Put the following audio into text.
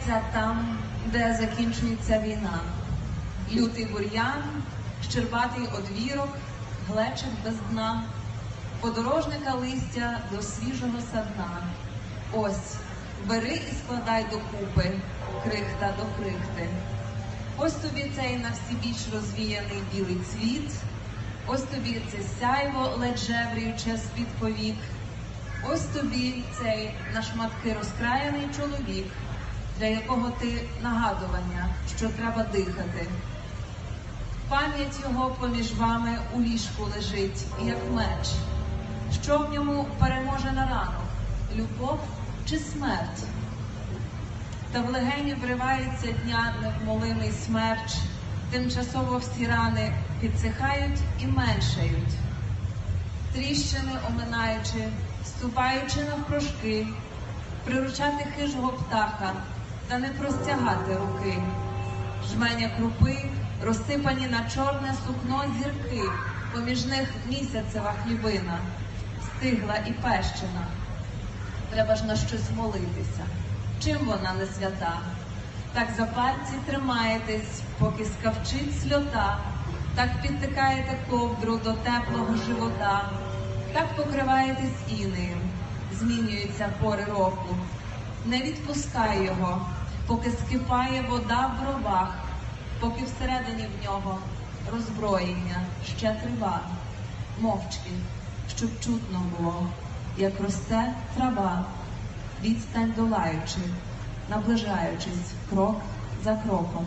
починається там, де закінчується війна. Лютий бур'ян, щербатий одвірок, глечик без дна, подорожника листя до свіжого садна. Ось, бери і складай докупи, крихта до крихти. Ось тобі цей на всі біч розвіяний білий цвіт, ось тобі це сяйво ледь жевріюче з-під повік. Ось тобі цей на шматки розкраєний чоловік, для якого ти нагадування, що треба дихати. Пам'ять його поміж вами у ліжку лежить, як меч. Що в ньому переможе на ранок? Любов чи смерть? Та в легені вривається дня невмолимий смерч, тимчасово всі рани підсихають і меншають. Тріщини оминаючи, ступаючи навпрошки, приручати хижого птаха та не простягати руки, жменя крупи, розсипані на чорне сукно зірки, поміж них місяцева хлібина, стигла і пещена. Треба ж на щось молитися. Чим вона не свята? Так за пальці тримаєтесь, поки скавчить сльота, так підтикаєте ковдру до теплого живота, так покриваєтесь інею, змінюються пори року. Не відпускай його, поки скипає вода в бровах, поки всередині в нього роззброєння ще трива, мовчки, щоб чутно було, як росте трава відстань долаючи, наближаючись крок за кроком.